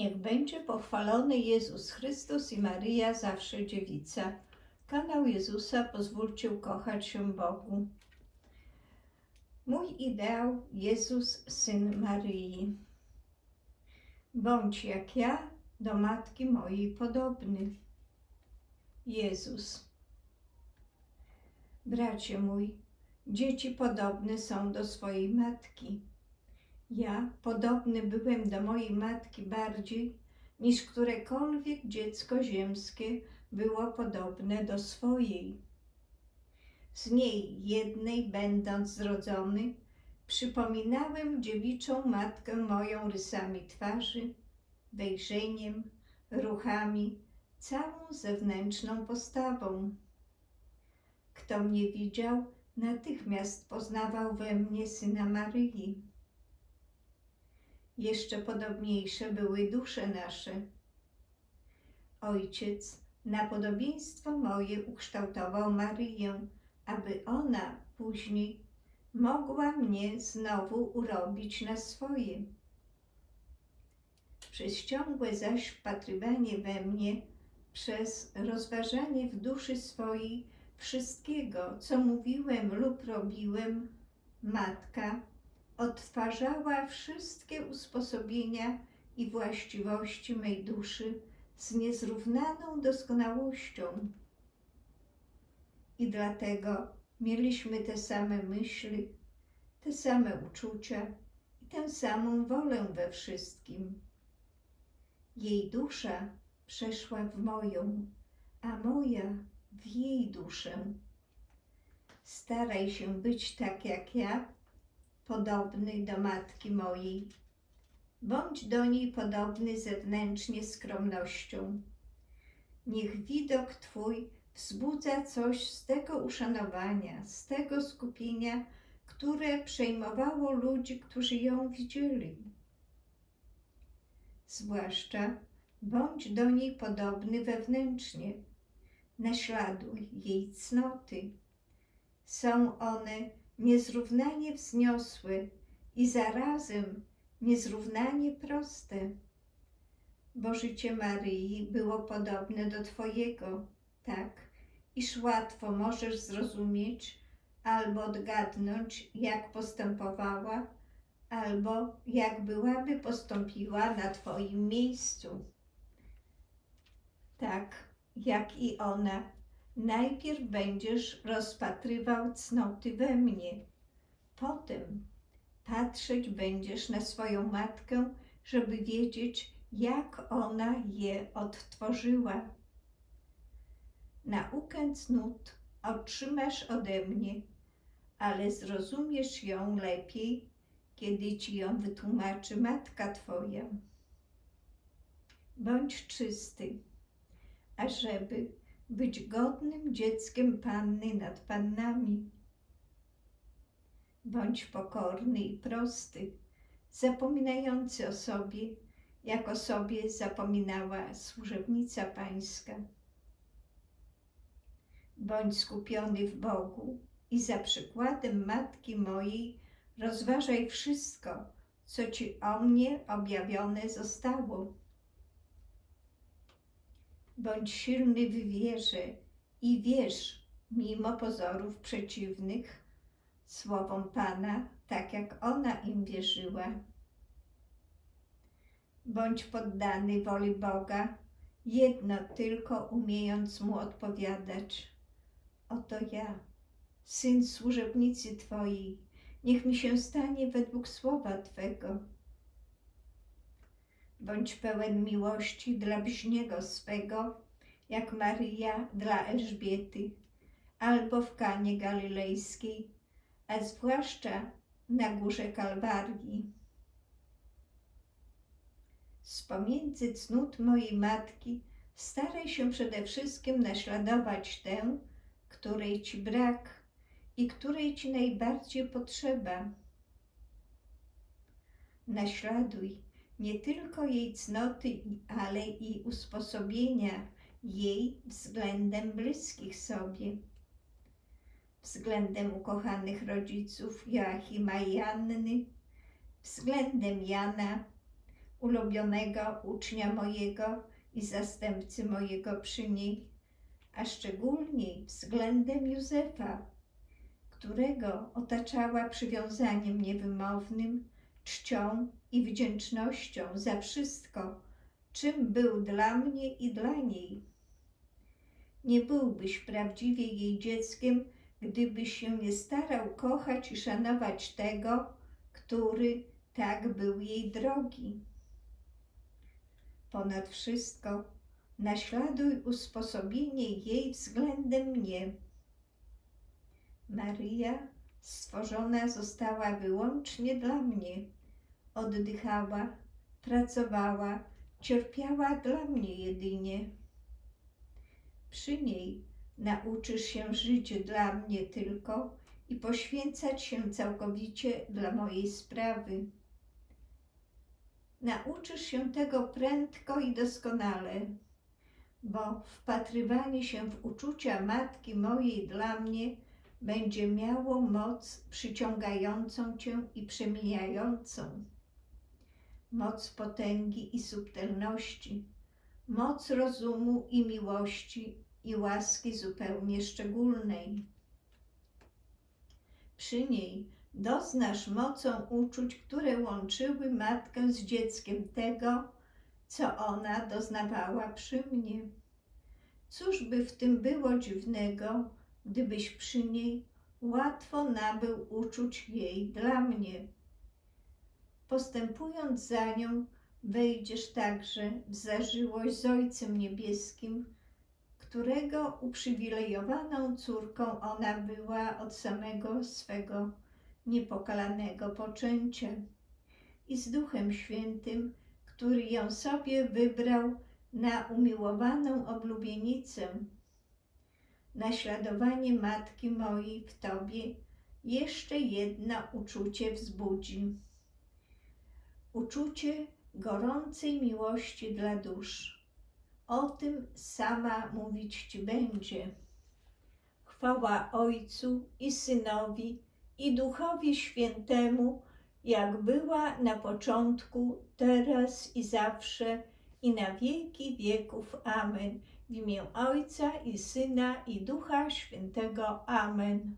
Niech będzie pochwalony Jezus Chrystus i Maryja, zawsze dziewica. Kanał Jezusa pozwólcie ukochać się Bogu. Mój ideał Jezus, Syn Maryi. Bądź jak ja, do matki mojej podobny. Jezus. Bracie mój, dzieci podobne są do swojej matki. Ja podobny byłem do mojej matki bardziej niż którekolwiek dziecko ziemskie było podobne do swojej. Z niej jednej będąc zrodzony, przypominałem dziewiczą matkę moją rysami twarzy, wejrzeniem, ruchami, całą zewnętrzną postawą. Kto mnie widział, natychmiast poznawał we mnie syna Maryi. Jeszcze podobniejsze były dusze nasze. Ojciec na podobieństwo moje ukształtował Maryję, aby ona później mogła mnie znowu urobić na swoje. Przez ciągłe zaś wpatrywanie we mnie, przez rozważanie w duszy swojej wszystkiego, co mówiłem lub robiłem, matka odtwarzała wszystkie usposobienia i właściwości mej duszy z niezrównaną doskonałością. I dlatego mieliśmy te same myśli, te same uczucia i tę samą wolę we wszystkim. Jej dusza przeszła w moją, a moja w jej duszę. Staraj się być tak jak ja, podobny do matki mojej. Bądź do niej podobny zewnętrznie skromnością. Niech widok Twój wzbudza coś z tego uszanowania, z tego skupienia, które przejmowało ludzi, którzy ją widzieli. Zwłaszcza bądź do niej podobny wewnętrznie, naśladuj jej cnoty. Są one niezrównanie wzniosłe i zarazem niezrównanie proste. Bo życie Maryi było podobne do Twojego, tak, iż łatwo możesz zrozumieć albo odgadnąć, jak postępowała, albo jak byłaby postąpiła na Twoim miejscu. Tak, jak i ona Najpierw będziesz rozpatrywał cnoty we mnie, potem patrzeć będziesz na swoją matkę, żeby wiedzieć, jak ona je odtworzyła. Naukę cnót otrzymasz ode mnie, ale zrozumiesz ją lepiej, kiedy ci ją wytłumaczy matka twoja. Bądź czysty, ażeby być godnym dzieckiem Panny nad Pannami. Bądź pokorny i prosty, zapominający o sobie, jak o sobie zapominała służebnica Pańska. Bądź skupiony w Bogu i za przykładem Matki mojej rozważaj wszystko, co Ci o mnie objawione zostało Bądź silny w wierze i wierz, mimo pozorów przeciwnych, słowom Pana, tak jak ona im wierzyła. Bądź poddany woli Boga, jedno tylko umiejąc Mu odpowiadać. Oto ja, syn służebnicy Twojej, niech mi się stanie według słowa Twego bądź pełen miłości dla bliźniego swego, jak Maryja dla Elżbiety, albo w Kanie Galilejskiej, a zwłaszcza na górze Kalwarii. Z pomiędzy cnót mojej matki staraj się przede wszystkim naśladować tę, której ci brak i której ci najbardziej potrzeba. Naśladuj nie tylko jej cnoty, ale i usposobienia jej względem bliskich sobie, względem ukochanych rodziców Joachima i Anny, względem Jana, ulubionego ucznia mojego i zastępcy mojego przy niej, a szczególniej względem Józefa, którego otaczała przywiązaniem niewymownym, czcią i wdzięcznością za wszystko, czym był dla mnie i dla niej. Nie byłbyś prawdziwie jej dzieckiem, gdybyś się nie starał kochać i szanować tego, który tak był jej drogi. Ponad wszystko naśladuj usposobienie jej względem mnie. Maryja stworzona została wyłącznie dla mnie. Oddychała, pracowała, cierpiała dla mnie jedynie. Przy niej nauczysz się żyć dla mnie tylko i poświęcać się całkowicie dla mojej sprawy. Nauczysz się tego prędko i doskonale, bo wpatrywanie się w uczucia matki mojej dla mnie będzie miało moc przyciągającą cię i przemijającą. Moc potęgi i subtelności, moc rozumu i miłości i łaski zupełnie szczególnej. Przy niej doznasz mocą uczuć, które łączyły matkę z dzieckiem tego, co ona doznawała przy mnie. Cóż by w tym było dziwnego, gdybyś przy niej łatwo nabył uczuć jej dla mnie. Postępując za nią, wejdziesz także w zażyłość z Ojcem Niebieskim, którego uprzywilejowaną córką ona była od samego swego niepokalanego poczęcia i z Duchem Świętym, który ją sobie wybrał na umiłowaną oblubienicę. Naśladowanie matki mojej w tobie jeszcze jedno uczucie wzbudzi. Uczucie gorącej miłości dla dusz. O tym sama mówić ci będzie. Chwała Ojcu i Synowi i Duchowi Świętemu, jak była na początku, teraz i zawsze, i na wieki wieków. Amen. W imię Ojca i Syna i Ducha Świętego. Amen.